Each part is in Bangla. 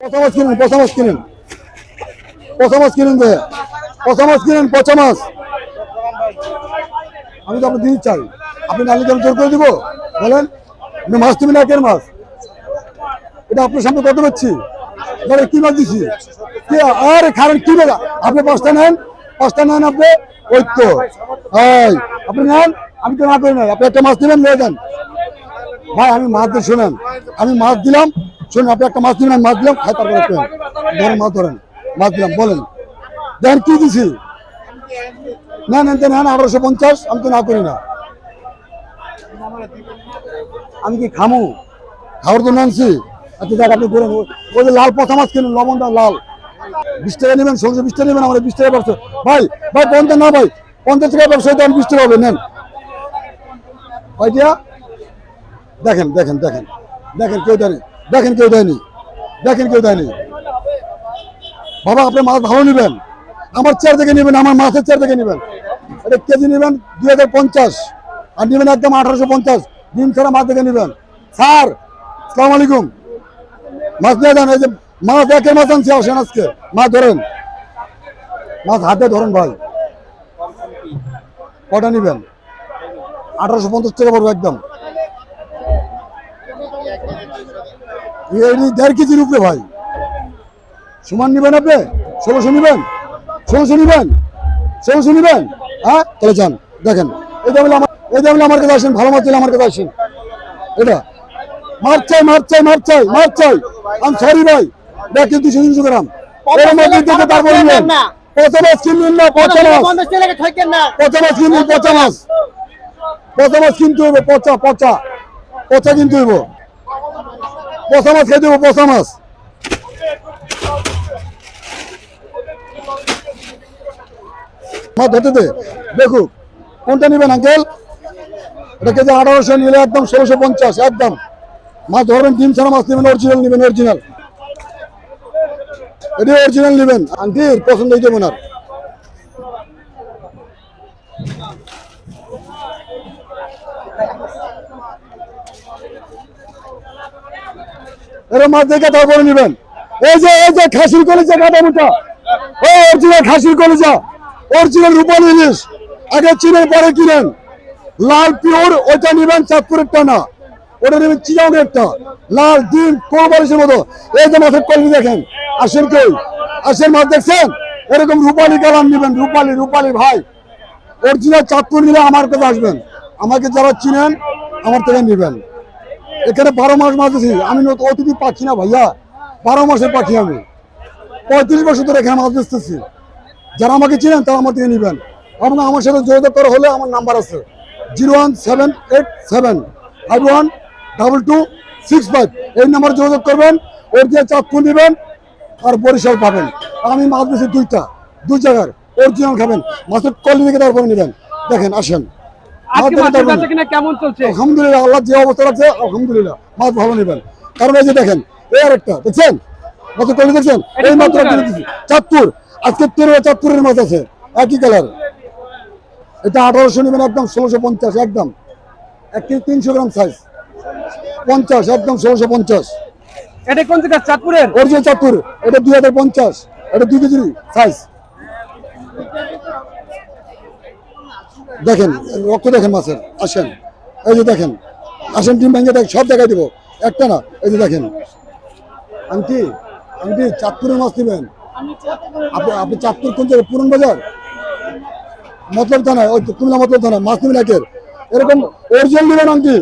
পচা মাছ কিনুন, পচা মাছ কিনুন। পচা মাছ কিনুন যে। পচা মাছ কিনুন, পচা মাছ। আমি তো আপনার দিতে চাই আপনি নালি আমি জোর করে দিব? বলেন মাছ তুমি না, কেন মাছ? এটা আপনার সামনে কত পাচ্ছি ধরে কি মাছ দিছি? আরে খারেন, কি বেলা? আপনি পাঁচটা নেন পাঁচটা নেন আপনি, ওই তো। আপনি নেন, আমি তো না করি না আপনি একটা মাছ নেবেন নিয়ে যান। ভাই, আমি মাছ দিয়ে শোনেন। আমি মাছ দিলাম শুনুন আপনি একটা মাছ দিবেন মাছ দিলাম, খাই তারপরে ধরেন মাছ ধরেন, মাছ দিলাম, বলেন। দেখেন কি দিছি? না নেন নেন আঠারোশো পঞ্চাশ, আমি তো না করি না। আমি কি খামু? খাওয়ার জন্য আনছি। আচ্ছা দেখ, আপনি করেন ওই যে লাল পচা মাছ কিনুন লবণ লবণটা লাল। বিশ টাকা নেবেন, সরষে বিশ টাকা নেবেন, আমার বিশ টাকা ব্যবসা ভাই ভাই, পঞ্চাশ না, ভাই, পঞ্চাশ টাকা ব্যবসা দেন বিশ টাকা হবে, নেন। ভাইটিয়া দেখেন দেখেন দেখেন। দেখেন, কেউ দেয়নি দেখেন কেউ দেয়নি। দেখেন কেউ দেয়নি। বাবা, আপনি মাছ ভালো নেবেন। আমার চেয়ার থেকে নেবেন, আমার মাছের চেয়ার থেকে নেবেন। এটা কেজি নেবেন দুই হাজার পঞ্চাশ। আর নেবেন একদম আঠারোশো পঞ্চাশ। ডিম ছাড়া মাছ থেকে নেবেন। স্যার সালাম আলাইকুম। মাছ নিয়ে যান, এই যে মাছ একের মাছ আনছি, আসেন আজকে। মাছ ধরেন। মাছ হাতে ধরেন ভাই। কটা নেবেন? আঠারোশো পঞ্চাশ টাকা পড়বে একদম। এই দেড় কেজির উপরে ভাই। সমান নিবেন আপনি? ষোলোশো নিবেন? ষোলোশো নিবেন? ষোলোশো নিবেন? হ্যাঁ? তাহলে যান দেখেন। এই আমার এই দামলে আমার কাছে আসেন ভালো মাছ আমার কাছে আসেন। এটা। মার চাই মার চাই মার চাই মার চাই। আমি সরি ভাই। দুশো তিনশো গ্রাম। এর মধ্যে পচা মাছ কিনবেন না পচা মাছ। পচা মাছ কিনবেন পচা মাছ। পচা মাছ কিনতে হবে পচা পচা। পচা কিনতে হইব। পচা মাছ খেতে হবে পচা মাছ। মাছ ধরতে দে। কোনটা নেবেন আঙ্কেল এটা কেজি আঠারোশো নিলে একদম ষোলোশো পঞ্চাশ, একদম। মাছ ধরবেন, ডিম ছাড়া মাছ নেবেন অরিজিনাল নেবেন অরিজিনাল এটি অরিজিনাল নেবেন। আন্টির পছন্দ হইতে মনার নেবেন। এই যে এই যে খাসির ও খাসির আগে চিনেন, পরে কিনেন। লাল, পিওর, ওইটা ওটা নেবেন লাল মতো। এই যে দেখেন, আসেন কেউ? আসেন মাছ দেখছেন? এরকম রূপালী কালার নেবেন, রূপালী রূপালী ভাই। অরিজিনাল চাঁদপুর নিলে আমার কাছে আসবেন। আমাকে যারা চিনেন, আমার থেকে নেবেন। এখানে বারো মাস মাছ আছি। আমি অতিথি পাচ্ছি না ভাইয়া। বারো মাসের পাখি আমি। পঁয়ত্রিশ বছর ধরে এখানে মাছ বেচতেছি। যারা আমাকে চিনেন, তারা আমার থেকে নেবেন। এবং আমার সাথে যোগাযোগ করা হলে আমার নাম্বার আছে। Zero one seven eight seven five one double two six five. এই নাম্বার যোগাযোগ করবেন, ওর দিয়ে চাঁদপুর নেবেন আর বরিশাল পাবেন। আমি মাছ বেশি দুইটা, দুই জায়গার। অরিজিনাল খাবেন। মাছের কলি থেকে তারপরে নেবেন। দেখেন, আসেন। আজকে মাছের বেচা কিনা কেমন চলছে? আলহামদুলিল্লাহ আল্লাহ যে অবস্থা রাখছে আলহামদুলিল্লাহ মাছ ভালো নেবেন। কারণ এই যে দেখেন এই আর দেখছেন? মাছের কোয়ালিটি দেখছেন এটা এই কোন মাত্র জায়গার? কিনে দিচ্ছি চাঁদপুর আজকে তেরো চাঁদপুরের মাছ আছে একই কালার। এটা আঠারোশো নেবেন একদম ষোলোশো পঞ্চাশ একদম। এক কেজি তিনশো গ্রাম সাইজ পঞ্চাশ একদম ষোলোশো পঞ্চাশ। এটা কোন জায়গা? চাঁদপুরের? অরিজিনাল চাঁদপুর এটা দুই হাজার পঞ্চাশ এটা দুই কেজি সাইজ দেখেন, রক্ত দেখেন মাছের, আসেন। এই যে দেখেন, আসেন টিম ভেঙে দেখ, সব দেখাই দেবো। একটা না, এই যে দেখেন। আন্টি আন্টি চাঁদপুরের মাছ নেবেন আপনি আপনি চাঁদপুর কোন জায়গায়? পুরন বাজার? মতলব থানায়, ওই কুমিল্লা মতলব থানা মাছ নেবেন একের। এরকম অরিজিনাল নেবেন আন্টি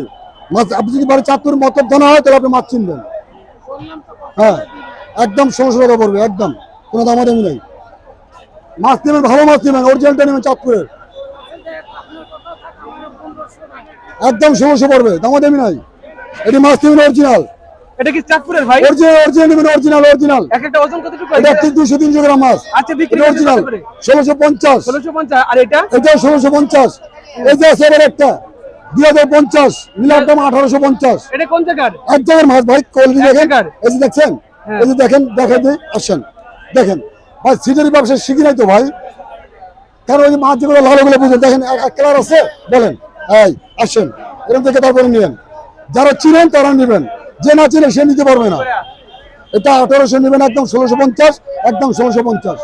মাছ, আপনি যদি বাড়ি চাঁদপুর মতলব থানা হয়, তাহলে আপনি মাছ চিনবেন। হ্যাঁ একদম ষোলোশো টাকা পড়বে, একদম। কোনো দামাদামি নেই। মাছ নেবেন, ভালো মাছ নেবেন অরিজিনালটা নেবেন চাঁদপুরের। একদম ষোলোশো পড়বে দামাদামি নাই। এটি মাছ নেবেন অরিজিনাল এটা কি চাঁদপুরের ভাই? অরিজিনাল অরিজিনাল নেবেন অরিজিনাল অরিজিনাল এক একটা ওজন কতটুকু এটা? একটি দুশো তিনশো গ্রাম মাছ। আচ্ছা বিক্রি অরিজিনাল ষোলোশো পঞ্চাশ। ষোলোশো পঞ্চাশ আর এটা? এটা ষোলোশো পঞ্চাশ। এই যে আছে এবার একটা। দুই হাজার পঞ্চাশ মিলার দাম আঠারোশো পঞ্চাশ। এটা কোন জায়গার? এক জায়গার মাছ ভাই কোয়ালিটি দেখেন। এই যে দেখছেন? হ্যাঁ। এই যে দেখেন দেখেন দিই আসেন। দেখেন ভাই ব্যবসা শিখি নাই তো ভাই। কারণ ওই মাছ যেগুলো লাল ওগুলো বুঝেন দেখেন এক কালার আছে বলেন। এই, আসেন, এরকম থেকে তারপরে নিবেন যারা চিনেন তারা নেবেন। যে না চিনে সে নিতে পারবে না। এটা আঠারোশো নেবেন একদম ষোলোশো পঞ্চাশ, একদম ষোলোশো পঞ্চাশ।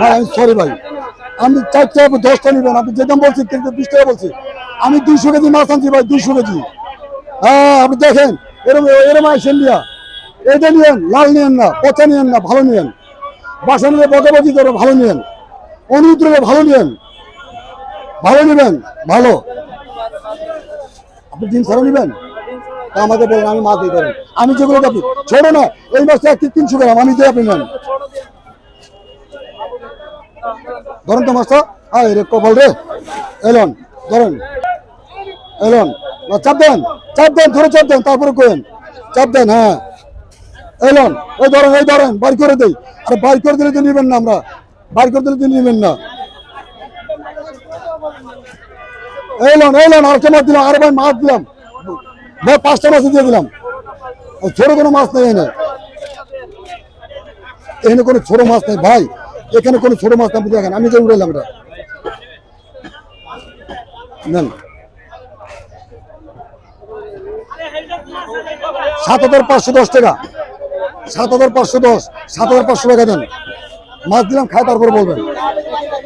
ভাই আমি সরি ভাই। আমি চারটে দশটা নেবেন। আপনি যে দাম বলছি কিন্তু বিশ টাকা বলছি। আমি দুইশো কেজি মাছ আনছি ভাই, দুইশো কেজি। হ্যাঁ আপনি দেখেন, এরম এরম আইসেন দিয়া। এটা নিয়েন, লাল নিয়েন না, পচা নিয়েন না, ভালো নিয়েন। বাসা নিয়ে বকাবকি করে, ভালো নিয়েন। করে ভালো নিয়েন। ভালো নেবেন, ভালো। আপনি জিনিস ভালো নেবেন? তা আমাকে বলেন আমি মাছ দিতে পারেন আমি যেগুলো আপনি ছোট না, এই মাছটা এক তিনশো গ্রাম, আমি দিয়ে আপনি নেন। ধরেন তো মাছটা। হ্যাঁ রে, কপাল রে। এলন ধরেন। এলন না, চাপ দেন চাপ দেন, ধরে চাপ দেন, তারপরে কোয়েন চাপ দেন হ্যাঁ। এলন এই ধরেন এই ধরেন বাড়ি করে দেই। আরে বাড়ি করে দিলে তো নেবেন না আমরা। বাড়ি করে দিলে তো নেবেন না। এলন এলন আরেকটা মাছ দিলাম? ভাই, মাছ দিলাম। ভাই, পাঁচটা মাছ দিয়ে দিলাম। ছোট কোনো মাছ নেই এনে। এখানে কোনো ছোট মাছ নেই। ভাই, এখানে কোনো ছোট মাছ দেখেন, আমি যে উড়াইলাম এটা। সাত হাজার পাঁচশো দশ টাকা। সাত হাজার পাঁচশো দশ, সাত হাজার পাঁচশো টাকা দেন। মাছ দিলাম, খাই, তারপর বলবেন।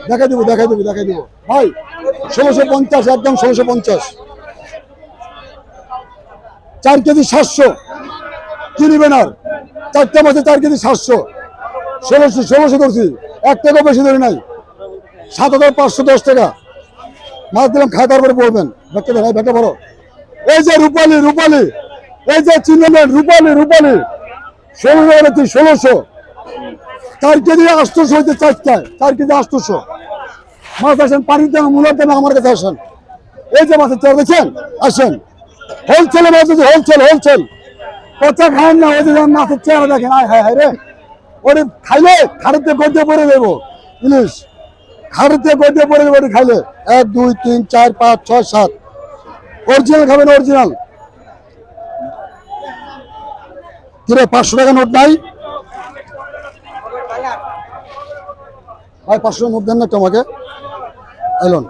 দেখাই দিব দেখাই দিব দেখাই দিব। ভাই, ষোলোশো পঞ্চাশ, একদম ষোলোশো পঞ্চাশ। চার কেজি সাতশো। কি নেবেন আর চারটে মাসে চার কেজি সাতশো। ষোলোশো ষোলোশো করছি। এক টাকাও বেশি ধরে নাই। সাত হাজার পাঁচশো দশ টাকা। মাছ দিলাম খাই তারপরে বলবেন ব্যাগটা এই ব্যাগটা বড় এই যে রূপালি রূপালি। এই যে চিনবেন রূপালি রূপালি। ষোলোশো ষোলোশো। চার কেজি আটশোশো হইতে চারটায়। চার কেজি আটশোশো। মাছ আসেন, পানির দামে মূলার দামে আমার কাছে আসেন। এই যে মাছের চার দেখছেন? আসেন। হোলসেলে মাছ হোলসেল হোলসেল। পচা খান না, ওই যে মাছের চেহারা দেখেন, আয় হায় হায় রে। ওরে খাইলে খাড়িতে গদ্যে পরে দেবো ইলিশ, খাড়িতে গদ্যে পরে দেবো খাইলে। এক, দুই, তিন, চার, পাঁচ, ছয়, সাত। অরিজিনাল খাবেন, অরিজিনাল। কিরে, পাঁচশো টাকা নোট নাই? ভাই, পাঁচশো নোট দেন না আমাকে। এলন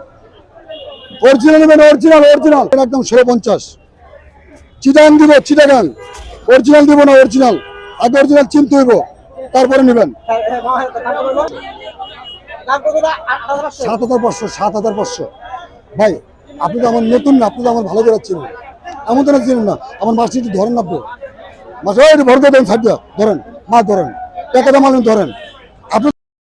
অরিজিনাল নেবেন অরিজিনাল অরিজিনাল একদম ষোলো পঞ্চাশ। চিটাগাং দিব, চিটাগাং। অরিজিনাল দিব না অরিজিনাল আগে অরিজিনাল চিনতে হইব, তারপরে নেবেন। সাত হাজার পাঁচশো, সাত হাজার পাঁচশো। ভাই, আপনি তো আমার নতুন না, আপনি তো আমার ভালো করে চিনেন। এমন তো না চিনেন না, আমার একটু ধরেন না আপনি। মাছ ভরতে দেন সাইড ধরেন। মাছ ধরেন। টাকা দাম ধরেন।